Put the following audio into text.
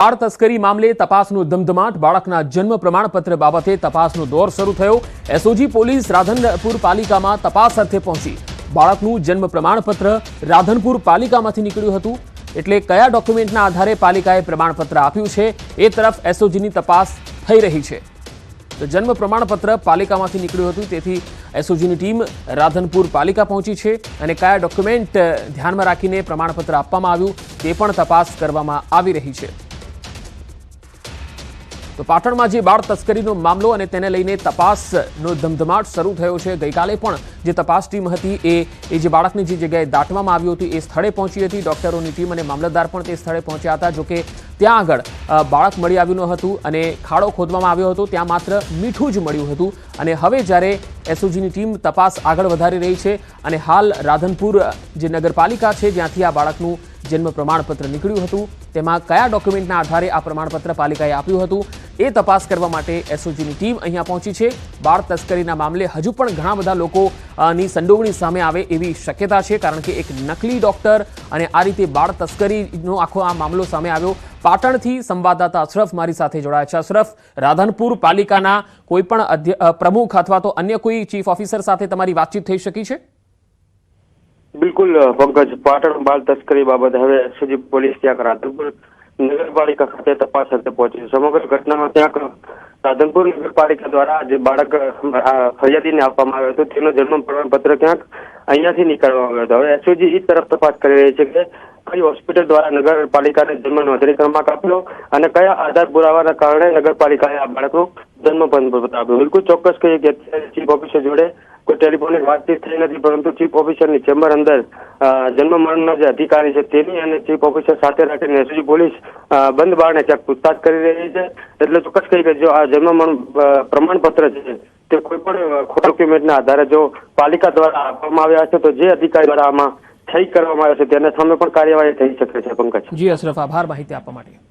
બાળ તસ્કરી મામલે તપાસનો ધમધમાટ, બાળકના જન્મ પ્રમાણપત્ર બાબતે તપાસનો દોર શરૂ થયો. એસઓજી પોલીસ રાધનપુર પાલિકામાં તપાસ અર્થે પહોંચી. બાળકનું જન્મ પ્રમાણપત્ર રાધનપુર પાલિકામાંથી નીકળ્યું હતું. એટલે કયા ડોક્યુમેન્ટના આધારે પાલિકાએ પ્રમાણપત્ર આપ્યું છે, એ તરફ એસઓજીની તપાસ થઈ રહી છે. તો જન્મ પ્રમાણપત્ર પાલિકામાંથી નીકળ્યું હતું, તેથી એસઓજીની ટીમ રાધનપુર પાલિકા પહોંચી છે અને કયા ડોક્યુમેન્ટ ધ્યાનમાં રાખીને પ્રમાણપત્ર આપવામાં આવ્યું, તે પણ તપાસ કરવામાં આવી રહી છે. તો પાટણમાં જે બાળ તસ્કરીનો મામલો અને તેને લઈને તપાસનો ધમધમાટ શરૂ થયો છે. ગઈકાલે પણ જે તપાસ ટીમ હતી એ એ જે બાળકની જે જગ્યાએ દાટવામાં આવ્યું હતું, એ સ્થળે પહોંચી હતી. ડોક્ટરોની ટીમ અને મામલતદાર પણ તે સ્થળે પહોંચ્યા હતા, જોકે ત્યાં આગળ બાળક મળી આવ્યું ન હતું અને ખાડો ખોદવામાં આવ્યો હતો. ત્યાં માત્ર મીઠું જ મળ્યું હતું. અને હવે જ્યારે એસઓજીની ટીમ તપાસ આગળ વધારી રહી છે અને હાલ રાધનપુર, જે નગરપાલિકા છે, જ્યાંથી આ બાળકનું જન્મ પ્રમાણપત્ર નીકળ્યું હતું, તેમાં કયા ડોક્યુમેન્ટના આધારે આ પ્રમાણપત્ર પાલિકાએ આપ્યું હતું એ તપાસ કરવા માટે એસઓજીની ટીમ અહીંયા પહોંચી છે. બાળ તસ્કરીના મામલે હજુ પણ ઘણા બધા લોકોની સંડોવણી સામે આવે એવી શક્યતા છે, કારણ કે એક નકલી ડોક્ટર અને આ રીતે બાળ તસ્કરીનો આખો આ મામલો સામે આવ્યો. પાટણથી સંવાદદાતા અશરફ મારી સાથે જોડાયા છે. અશરફ, રાધનપુર પાલિકાના કોઈ પણ પ્રમુખ અથવા તો અન્ય કોઈ ચીફ ઓફિસર સાથે તમારી વાતચીત થઈ શકી છે? બિલકુલ પંકજ. પાટણ બાળ તસ્કરી બાબતે હવે એસઓજી પોલીસ ત્યાં રાધનપુર નગરપાલિકા ખાતે તપાસ અર્થે પહોંચી સમગ્ર ઘટનામાં ત્યાં રાધનપુર નગરપાલિકા દ્વારા જે બાળક ફરિયાદીને આપવામાં આવ્યો હતો, તેનો જન્મ પ્રમાણપત્ર ક્યાંક અહીંયાથી નીકળવામાં આવ્યો હતો. હવે એસઓજી એ તરફ તપાસ કરી રહી છે કે કઈ હોસ્પિટલ દ્વારા નગરપાલિકાને જન્મ નોંધણી ક્રમાંક આપ્યો અને કયા આધાર પુરાવાના કારણે નગરપાલિકાએ આ બાળકનું જન્મ પ્રમાણપત્ર આપ્યું બિલકુલ ચોક્કસ કહીએ કે ચીફ ઓફિસર જોડે ટેલિફોનિક વાતચીત થઈ નથી, પરંતુ ચીફ ઓફિસરની ચેમ્બર અંદર જન્મ મરણના જે અધિકારી છે તેની અને ચીફ ઓફિસર સાથે રાખીને એસઓજી પોલીસ બંધ બારણે ક્યાંક પૂછતાછ કરી રહી છે. એટલે ચોક્કસ કહી કે જો આ જન્મ મરણ પ્રમાણપત્ર છે તે કોઈ પણ ખોટા ડોક્યુમેન્ટના આધારે જો પાલિકા દ્વારા આપવામાં આવ્યા છે, તો જે અધિકારી દ્વારા આમાં થઈ કરવામાં આવે છે તેના સામે પણ કાર્યવાહી થઈ શકે છે, પંકજ. જી, અશરફ, આભાર માહિતી આપવા માટે.